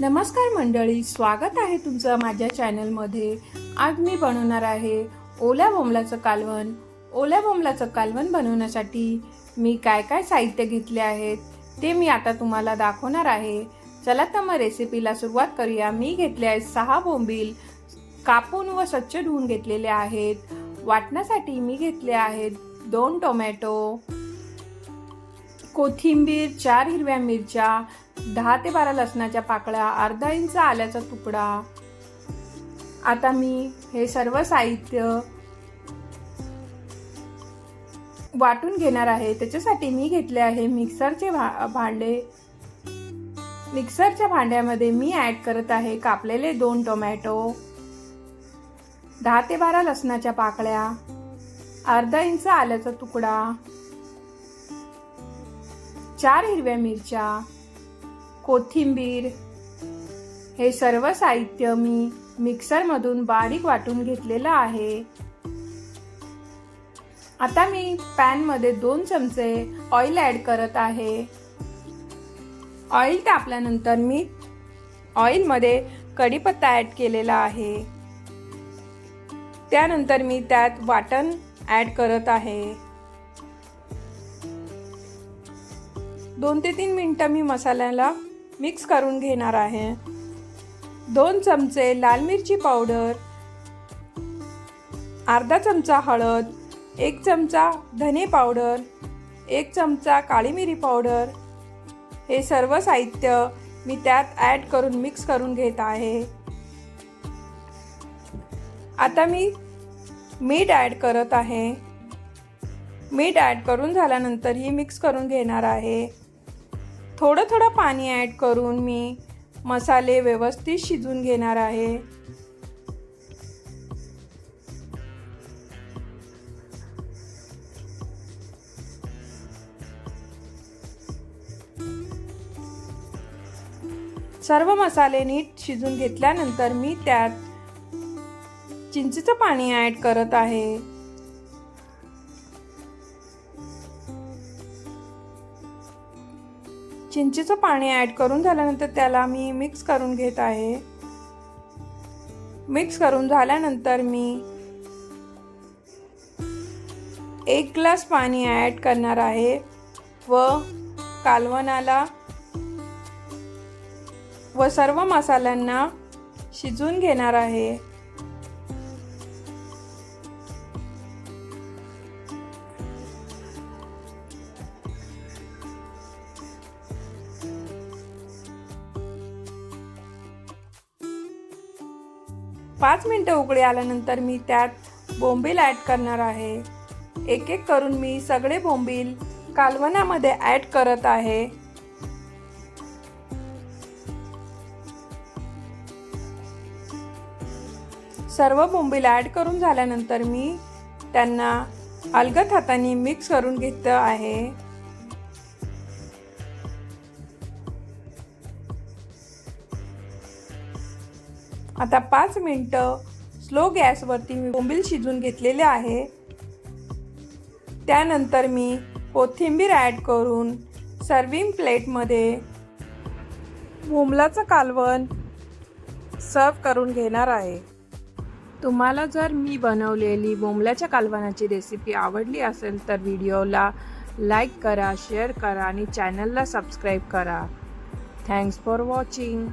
नमस्कार मंडळी स्वागत आहे तुमचं माझ्या चॅनलमध्ये. आज मी बनवणार आहे ओल्या बोंबलाचं कालवण. ओल्या बोंबलाचं कालवण बनवण्यासाठी मी काय काय साहित्य घेतले आहेत ते मी आता तुम्हाला दाखवणार आहे. चला तर मग रेसिपीला सुरुवात करूया. मी घेतले आहेत सहा बोंबील कापून व स्वच्छ धुवून घेतलेले आहेत. वाटण्यासाठी मी घेतले आहेत दोन टोमॅटो कोथिंबीर चार हिरव्या मिरच्या दहा ते बारा लसणाच्या पाकळ्या अर्धा इंच आल्याचा तुकडा. आता मी हे सर्व साहित्य वाटून घेणार आहे. त्याच्यासाठी मी घेतले आहे मिक्सरचे भा भांडे. मिक्सरच्या भांड्यामध्ये मी ॲड करत आहे कापलेले दोन टोमॅटो. दहा ते बारा लसणाच्या पाकळ्या. अर्धा इंच आल्याचा तुकडा. चार हिरव्या मिरच्या. कोथिंबीर. हे सर्व साहित्य मी मिक्सरमधून बारीक वाटून घेतलेलं आहे. आता मी पॅनमध्ये दोन चमचे ऑइल ॲड करत आहे. ऑइल तापल्यानंतर मी ऑइलमध्ये कढीपत्ता ॲड केलेला आहे. त्यानंतर मी त्यात वाटण ॲड करत आहे. दोन ते तीन मिनटं मी मसाल्याला मिक्स करून घेणार आहे. दोन चमचे लाल मिरची पावडर अर्धा चमचा हळद एक चमचा धने पावडर एक चमचा काळी मिरी पावडर. हे सर्व साहित्य मी त्यात ॲड करून मिक्स करून घेत आहे. आता मी मीठ ॲड करत आहे. मीठ ॲड करून झाल्यानंतर ही मिक्स करून घेणार आहे. थोडं थोडं पाणी ॲड करून मी मसाले व्यवस्थित शिजून घेणार आहे. सर्व मसाले नीट शिजून घेतल्यानंतर मी त्यात चिंचेचं पाणी ॲड करत आहे. चिंचेचं पाणी ॲड करून झाल्यानंतर त्याला मी मिक्स करून घेत आहे. मिक्स करून झाल्यानंतर मी एक ग्लास पाणी ॲड करणार आहे व कालवणाला व सर्व मसाल्यांना शिजून घेणार आहे. पाच मिनटं उकळी आल्यानंतर मी त्यात बोंबील ॲड करणार आहे. एक एक करून मी सगळे बोंबील कालवणामध्ये ॲड करत आहे. सर्व बोंबील ॲड करून झाल्यानंतर मी त्यांना अलगद हाताने मिक्स करून घेतलं आहे. आता पाच मिनटं स्लो गॅसवरती मी बोंबील शिजून घेतलेले आहे. त्यानंतर मी कोथिंबीर ॲड करून सर्विंग प्लेटमध्ये बोंबलाचं कालवण सर्व करून घेणार आहे. तुम्हाला जर मी बनवलेली बोंबल्याच्या कालवणाची रेसिपी आवडली असेल तर व्हिडिओला लाईक करा शेअर करा आणि चॅनलला सबस्क्राईब करा. Thanks for watching